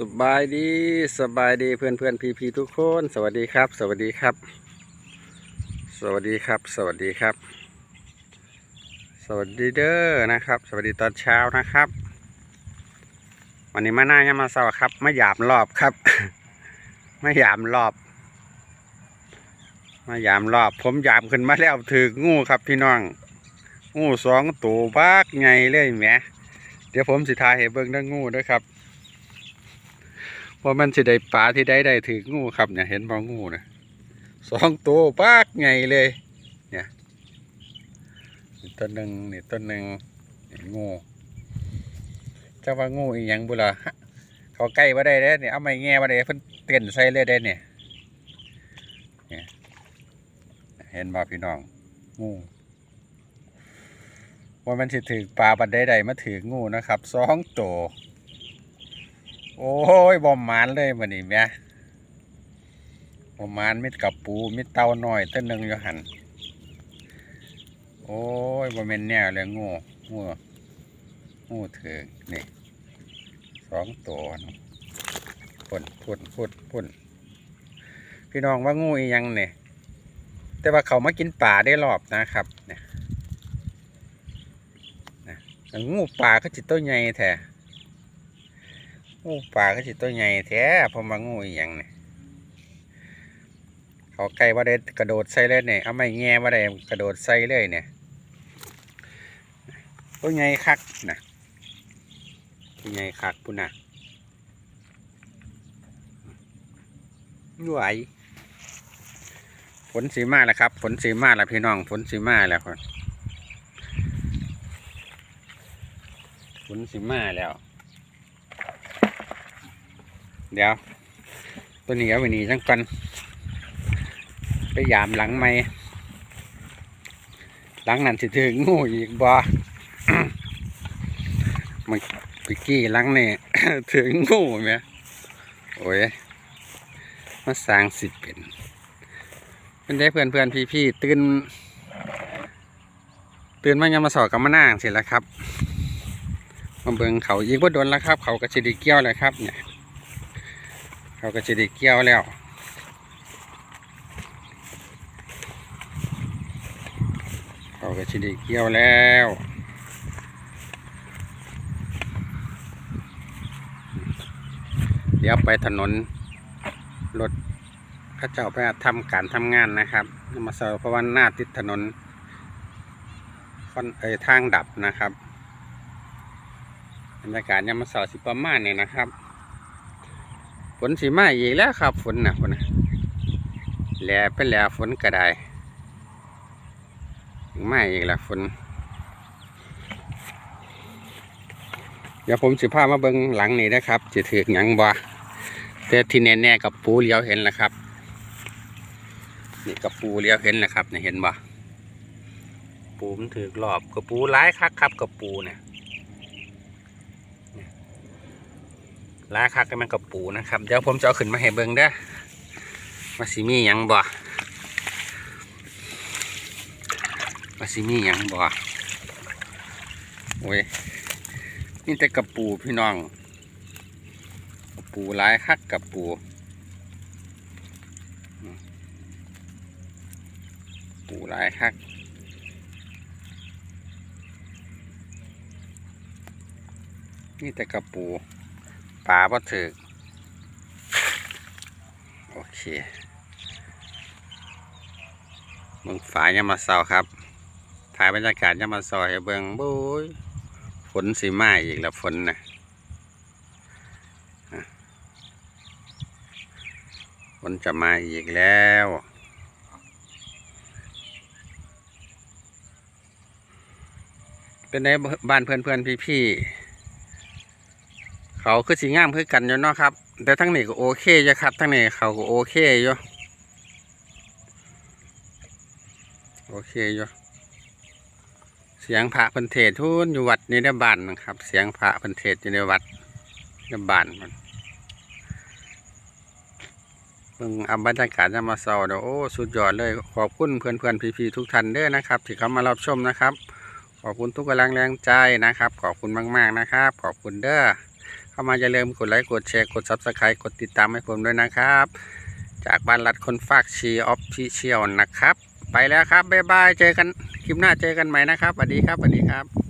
สบายดีสบายดีเพื่อนเพื่อนพีพีทุกคน สวัสดีครับ สวัสดีครับ สวัสดีครับ สวัสดีครับ สวัสดีเด้อนะครับ สวัสดีตอนเช้านะครับ วันนี้มาหน้ายามมาเสาร์ครับไมาหยามรอบครับ ไมาหยามรอบไมาหยามรอบ ผมหยามขึ้นมาแล้วถืองูครับพี่น้องงูสองตัวบักไงเลยแหมเดี๋ยวผมสิทายให้เบิ่งเรื่องงูด้วยครับ ว่ามันสิได้ปลาที่ได้ได้ถืองูครับเนี่ยเห็นบ่งูนะสองตัวปากไงเลย เนี่ยตัวหนึ่งนี่ตัวหนึ่งงูเจ้าว่างูอีหยังบุล่ะฮะเขาใกล้มาได้เด้อเนี่ยเอาไม้แง่มาได้เพิ่นเต้นใส่เลยได้เนี่ยเนี่ยเห็นบ่พี่น้องงูว่ามันสิถือปลาบันไดใดมาถืองูนะครับสองตัว โอ้ยบอมมานเลยมันนี่แม่บอมมานมิดกับปูมิดเต่าน้อยต้นหนึ่งอยู่หันโอ้ยบ่แม่นแนวเลยงูงูงูเถึงนี่สองตัวเนาะพ่นพ่นพ่นพ่นพี่น้องว่างูอียังเนี่ยแต่ว่าเขามากินป่าได้รอบนะครับเนี่ยงูป่าก็จิตตัวใหญ่แท้ งูป่าก็สิตัวใหญ่แท้พอมางูอีหยังเนี่ยเขาใกล้ว่าได้กระโดดใส่เลยเนี่ยเอาไม่แง่ว่าได้กระโดดใส่เลยเนี่ยตัวใหญ่คักนะตัวใหญ่คักปุ่นนะไหวฝนสีมาแล้วครับฝนสีมาแล้วพี่น้องฝนสีมาแล้วคนฝนสีมาแล้ว เดี๋ยว ตัวนี้เอาไว้นี่จังกัน ไปยามหลังไม่หลังนั้นสิถึงงูอีกบ่มันปิกี้หลังนี่ถึงงูไหมโอ้ยมาสร้างสิเป็นเป็นได้เพื่อนเพื่อนพี่พี่ตื่นตื่นมายามมาสอกับมานั่งเสร็จแล้วครับมาเบิ่งเขายิงว่าโดนแล้วครับ เขากระชิดีเกี้ยวแล้วครับเนี่ย เขาก็จะได้เกี่ยวแล้วเขาก็จะได้เกี่ยวแล้วเดี๋ยวไปถนนรถข้าเจ้าไปทำการทำงานนะครับมาเสาเพราะว่าหน้าติดถนนค่อนเอยทางดับนะครับบรรยากาศยามมาเสาสิประมาณเนี่ยนะครับ นสีมาอีกแล้วครับ ฝนนะฝนนะแหล่เป็นแหล่ฝนก็ได้มาอีกแล้วฝน เดี๋ยวผมสิพามาเบิ้งหลังนี่นะครับจะถือหยังบ่แต่ที่แน่ๆกับปูเลี้ยวเห็นแล้วครับ นี่กับปูเลี้ยวเห็นแล้วครับเนี่ยเห็นบ่ปูมันถือรอบกับปูร้ายคักครับกับปูเนี่ย ลาคักกันมันกับปูนะครับ เดี๋ยวผมจะเอาขึ้นมาให้เบิ่งเด้อว่าสิมีหยังบ่ว่าสิมีหยังบ่โอ้ยนี่แต่กับปูพี่น้อง ปูหลายคักกับปูปูหลายคักนี่แต่กับปู ปลาบ่ถึกโอเคเบิ่งฝายยามมาเศร้าครับ ถ่ายบรรยากาศยามมาเศร้าให้เบิ่งบุ้ยฝนสีไมาอีกแล้วฝนนะฝนจะมาอีกแล้วเป็นในบ้านเพื่อนเพื่อนพี่พี่ เขาคือสีงามคือกันอยู่เนาะครับ แต่ทั้งนี้ก็โอเคอยู่ครับ ทั้งนี้เขาก็โอเคอยู่โอเคอยู่เสียงพระเพันเทศทุนอยู่วัดนี้ในบ้านนะครับ เสียงพระเพันเทศอยู่ในวัดในบ้านมันเพิ่งเอาบรรยากาศจะมาเศร้าเดี๋ยวโอ้สุดยอดเลยขอบคุณเพื่อนเพื่อนๆพี่ๆทุกท่านเด้อนะครับ ที่เข้ามารับชมนะครับ ขอบคุณทุกกำลังแรงใจนะครับ ขอบคุณมาก ๆนะครับ ขอบคุณเด้อ เข้ามาอย่าลืมกดไลค์กดแชร์กดซับสไครต์กดติดตามให้ผมด้วยนะครับ จากบ้านรัดคนฟากชีออฟฟิเชียลนะครับ ไปแล้วครับบ๊ายบายเจอกันคลิปหน้าเจอกันใหม่นะครับสวัสดีครับสวัสดีครับ